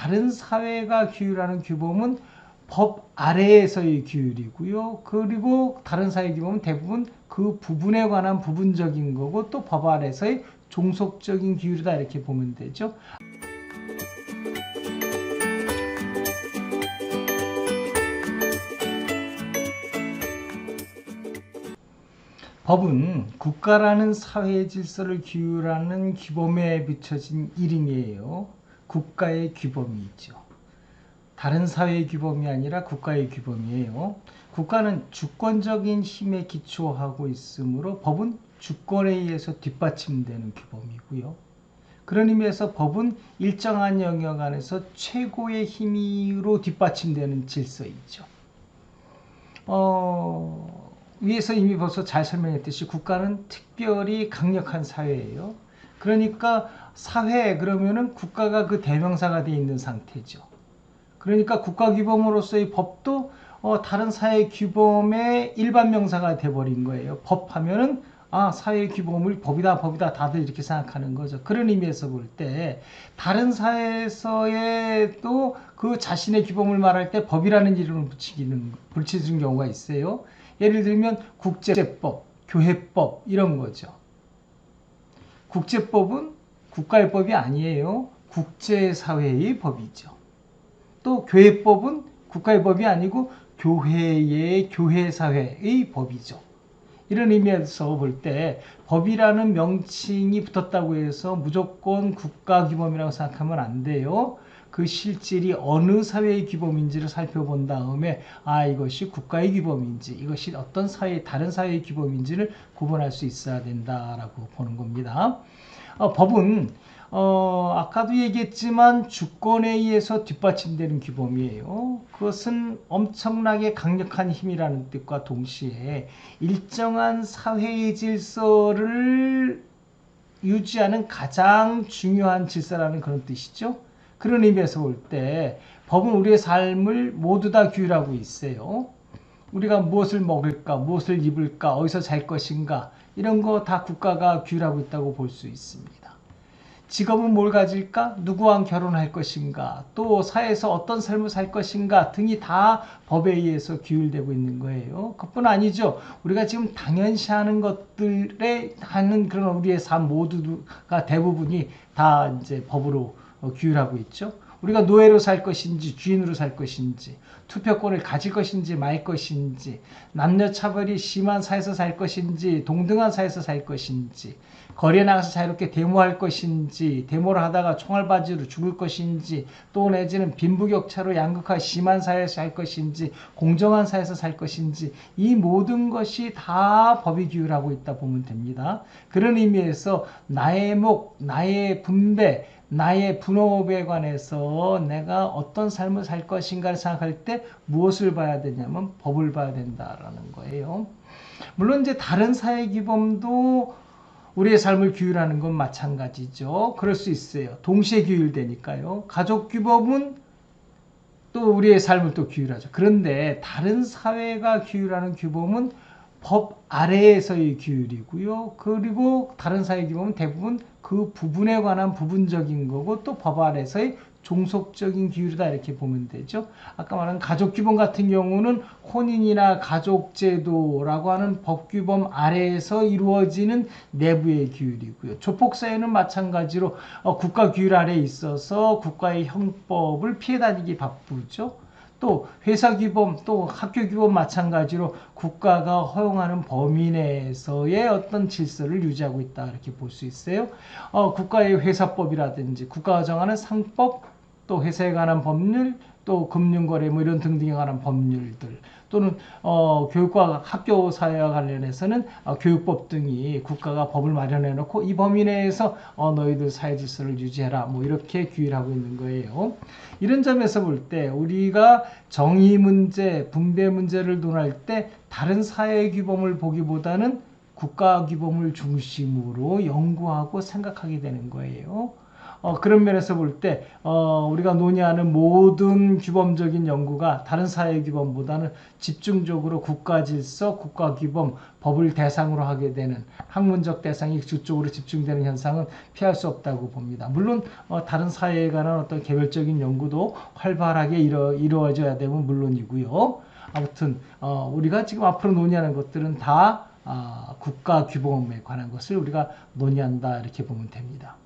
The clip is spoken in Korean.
다른 사회가 규율하는 규범은 법 아래에서의 규율이고요. 그리고 다른 사회 규범은 대부분 그 부분에 관한 부분적인 거고 또 법 아래에서의 종속적인 규율이다 이렇게 보면 되죠. 법은 국가라는 사회 질서를 규율하는 규범에 비춰진 이름이에요. 국가의 규범이 있죠. 다른 사회의 규범이 아니라 국가의 규범이에요. 국가는 주권적인 힘에 기초하고 있으므로 법은 주권에 의해서 뒷받침되는 규범이고요. 그런 의미에서 법은 일정한 영역 안에서 최고의 힘으로 뒷받침되는 질서이죠. 어, 위에서 이미 벌써 잘 설명했듯이 국가는 특별히 강력한 사회예요. 그러니까 사회 그러면은 국가가 그 대명사가 돼 있는 상태죠. 그러니까 국가 규범으로서의 법도 어, 다른 사회 규범의 일반 명사가 돼버린 거예요. 법 하면은 아 사회 규범을 법이다 법이다 다들 이렇게 생각하는 거죠. 그런 의미에서 볼 때 다른 사회에서의 또 그 자신의 규범을 말할 때 법이라는 이름을 붙이기는 붙이는 경우가 있어요. 예를 들면 국제법, 교회법 이런 거죠. 국제법은 국가의 법이 아니에요. 국제사회의 법이죠. 또 교회법은 국가의 법이 아니고 교회의 교회사회의 법이죠. 이런 의미에서 볼 때 법이라는 명칭이 붙었다고 해서 무조건 국가 규범이라고 생각하면 안 돼요. 그 실질이 어느 사회의 규범인지를 살펴본 다음에 아 이것이 국가의 규범인지 이것이 어떤 사회 다른 사회의 규범인지를 구분할 수 있어야 된다라고 보는 겁니다. 어, 법은 어, 아까도 얘기했지만 주권에 의해서 뒷받침되는 규범이에요. 그것은 엄청나게 강력한 힘이라는 뜻과 동시에 일정한 사회의 질서를 유지하는 가장 중요한 질서라는 그런 뜻이죠. 그런 의미에서 볼 때 법은 우리의 삶을 모두 다 규율하고 있어요. 우리가 무엇을 먹을까, 무엇을 입을까, 어디서 잘 것인가 이런 거 다 국가가 규율하고 있다고 볼 수 있습니다. 직업은 뭘 가질까? 누구와 결혼할 것인가? 또 사회에서 어떤 삶을 살 것인가? 등이 다 법에 의해서 규율되고 있는 거예요. 그뿐 아니죠. 우리가 지금 당연시 하는 것들에 하는 그런 우리의 삶 모두가 대부분이 다 이제 법으로 규율하고 있죠. 우리가 노예로 살 것인지 주인으로 살 것인지 투표권을 가질 것인지 말 것인지 남녀 차별이 심한 사회에서 살 것인지 동등한 사회에서 살 것인지 거리에 나가서 자유롭게 데모할 것인지 데모를 하다가 총알바지로 죽을 것인지 또 내지는 빈부격차로 양극화 심한 사회에서 살 것인지 공정한 사회에서 살 것인지 이 모든 것이 다 법이 규율하고 있다 보면 됩니다. 그런 의미에서 나의 목, 나의 분배, 나의 분업에 관해서 내가 어떤 삶을 살 것인가를 생각할 때 무엇을 봐야 되냐면 법을 봐야 된다라는 거예요. 물론 이제 다른 사회 규범도 우리의 삶을 규율하는 건 마찬가지죠. 그럴 수 있어요. 동시에 규율되니까요. 가족 규범은 또 우리의 삶을 또 규율하죠. 그런데 다른 사회가 규율하는 규범은 법 아래에서의 규율이고요. 그리고 다른 사회 규범은 대부분 그 부분에 관한 부분적인 거고 또 법 아래서의 종속적인 규율이다 이렇게 보면 되죠. 아까 말한 가족 규범 같은 경우는 혼인이나 가족 제도라고 하는 법 규범 아래에서 이루어지는 내부의 규율이고요. 조폭 사회는 마찬가지로 어, 국가 규율 아래에 있어서 국가의 형법을 피해 다니기 바쁘죠. 또 회사 규범 또 학교 규범 마찬가지로 국가가 허용하는 범위 내에서의 어떤 질서를 유지하고 있다 이렇게 볼 수 있어요. 어, 국가의 회사법이라든지 국가가 정하는 상법 또 회사에 관한 법률 또 금융거래 뭐 이런 등등에 관한 법률들 또는 어, 교육과 학교 사회와 관련해서는 어, 교육법 등이 국가가 법을 마련해 놓고 이 범위 내에서 어, 너희들 사회 질서를 유지해라 뭐 이렇게 규율 하고 있는 거예요. 이런 점에서 볼 때 우리가 정의 문제, 분배 문제를 논할 때 다른 사회 규범을 보기보다는 국가 규범을 중심으로 연구하고 생각하게 되는 거예요. 어, 그런 면에서 볼 때 어, 우리가 논의하는 모든 규범적인 연구가 다른 사회 규범보다는 집중적으로 국가 질서, 국가 규범, 법을 대상으로 하게 되는 학문적 대상이 그쪽으로 집중되는 현상은 피할 수 없다고 봅니다. 물론 어, 다른 사회에 관한 어떤 개별적인 연구도 활발하게 이루, 이루어져야 되면 물론이고요. 아무튼 어, 우리가 지금 앞으로 논의하는 것들은 다 아, 국가 규범에 관한 것을 우리가 논의한다 이렇게 보면 됩니다.